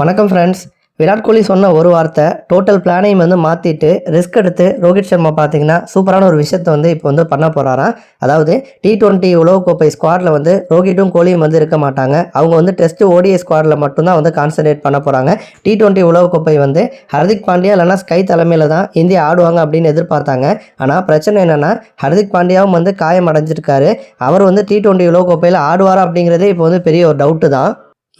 வணக்கம் ஃப்ரெண்ட்ஸ் விராட் கோலி சொன்ன ஒரு வார்த்தை டோட்டல் பிளானையும் வந்து மாற்றிட்டு ரிஸ்க் எடுத்து ரோஹித் சர்மா பார்த்தீங்கன்னா சூப்பரான ஒரு விஷயத்தை வந்து இப்போ வந்து பண்ண போகிறாராம் அதாவது டி டுவெண்ட்டி உலகக்கோப்பை ஸ்குவாடில் வந்து ரோஹிட்டும் கோலியும் வந்து இருக்க மாட்டாங்க. அவங்க வந்து டெஸ்ட் ஓடிஐ ஸ்குவாடில் மட்டும்தான் வந்து கான்சன்ட்ரேட் பண்ண போகிறாங்க டி டுவெண்ட்டி உலகக்கோப்பை வந்து ஹர்திக் பாண்டியா இல்லைனா ஸ்கை தலைமையில் தான் இந்தியா ஆடுவாங்க அப்படின்னு எதிர்பார்த்தாங்க. ஆனால் பிரச்சனை என்னென்னா ஹர்திக் பாண்டியாவும் வந்து காயம் அடைஞ்சிருக்காரு அவர் வந்து டி டுவெண்ட்டி உலகக்கோப்பையில் ஆடுவாரா அப்படிங்கிறதே இப்போ வந்து பெரிய ஒரு டவுட்டு தான்.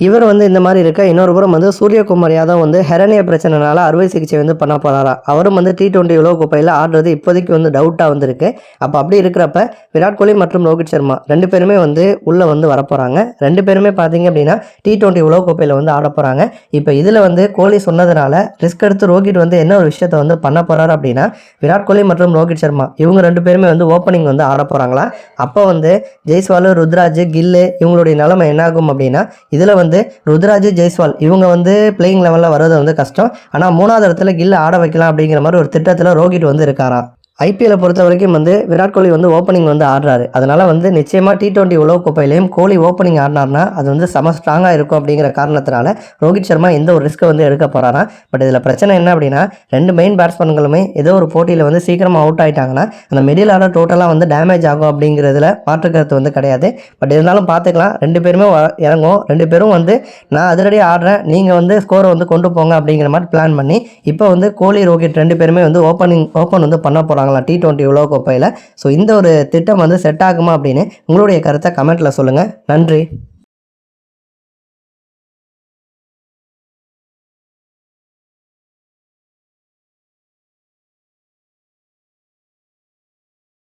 இவர் வந்து இந்த மாதிரி இருக்க இன்னொரு புறம் வந்து சூரியகுமார் யாதவ் வந்து ஹெரனிய பிரச்சனைனால அறுவை சிகிச்சை வந்து பண்ண போகிறாரா அவரும் வந்து டி டுவெண்ட்டி உலக உலகக்கோப்பையில் ஆடுறது இப்போதைக்கு வந்து டவுட்டாக வந்திருக்கு. அப்போ அப்படி இருக்கிறப்ப விராட் கோலி மற்றும் ரோஹித் சர்மா ரெண்டு பேருமே வந்து உள்ளே வந்து வரப்போகிறாங்க ரெண்டு பேருமே பார்த்தீங்க அப்படின்னா டி டுவெண்ட்டி உலகக்கோப்பையில் வந்து ஆட போகிறாங்க இப்போ இதில் வந்து கோலி சொன்னதுனால ரிஸ்க் எடுத்து ரோஹித் வந்து என்ன ஒரு விஷயத்த வந்து பண்ண போகிறாரு அப்படின்னா விராட் கோலி மற்றும் ரோஹித் சர்மா இவங்க ரெண்டு பேருமே வந்து ஓப்பனிங் வந்து ஆட போகிறாங்களா அப்போ வந்து ஜெய்ஸ்வாலு ருத்ராஜ் கில்லு இவங்களுடைய நிலைமை என்னாகும் அப்படின்னா இதில் வந்து ருத்ராஜ் ஜெய்ஸ்வால் இவங்க வந்து பிளேயிங் லெவலில் வர்றது வந்து கஷ்டம். ஆனால் மூணாவது இடத்துல கில்ல ஆட வைக்கலாம் அப்படிங்கிற மாதிரி ஒரு திட்டத்தில் ரோஹித் வந்து இருக்காராம் ஐபிஎல்லை பொறுத்த வரைக்கும் வந்து விராட் கோலி வந்து ஓப்பனிங் வந்து ஆடுறாரு. அதனால் வந்து நிச்சயமாக டி டுவெண்ட்டி உலகக்கோப்பையிலையும் கோலி ஓப்பனிங் ஆடினார்னா அது வந்து செம ஸ்ட்ராங்காக இருக்கும் அப்படிங்கிற காரணத்தினால ரோஹித் சர்மா எந்த ஒரு ரிஸ்க்கை வந்து எடுக்க போகிறாராம் பட் இதில் பிரச்சனை என்ன அப்படின்னா ரெண்டு மெயின் பேட்ஸ்மேன்களுமே ஏதோ ஒரு போட்டியில் வந்து சீக்கிரமாக அவுட் ஆகிட்டாங்கன்னா அந்த மிடில் ஆர்டர் டோட்டலாக வந்து டேமேஜ் ஆகும் அப்படிங்கிறதுல மாற்று கருத்து வந்து கிடையாது. பட் இருந்தாலும் பார்த்துக்கலாம். ரெண்டு பேருமே வ- இறங்கும் ரெண்டு பேரும் வந்து நான் அதிரடியாக ஆடுறேன். நீங்கள் வந்து ஸ்கோரை வந்து கொண்டு போங்க அப்படிங்கிற மாதிரி பிளான் பண்ணி இப்போ வந்து கோலி ரோஹித் ரெண்டு பேருமே வந்து ஓப்பனிங் ஓப்பன் வந்து பண்ண போகிறாங்க போகிறாங்களாம் டி டுவெண்ட்டி உலகக்கோப்பையில். ஸோ இந்த ஒரு திட்டம் வந்து செட் ஆகுமா அப்படின்னு உங்களுடைய கருத்தை கமெண்ட்டில் சொல்லுங்கள் நன்றி.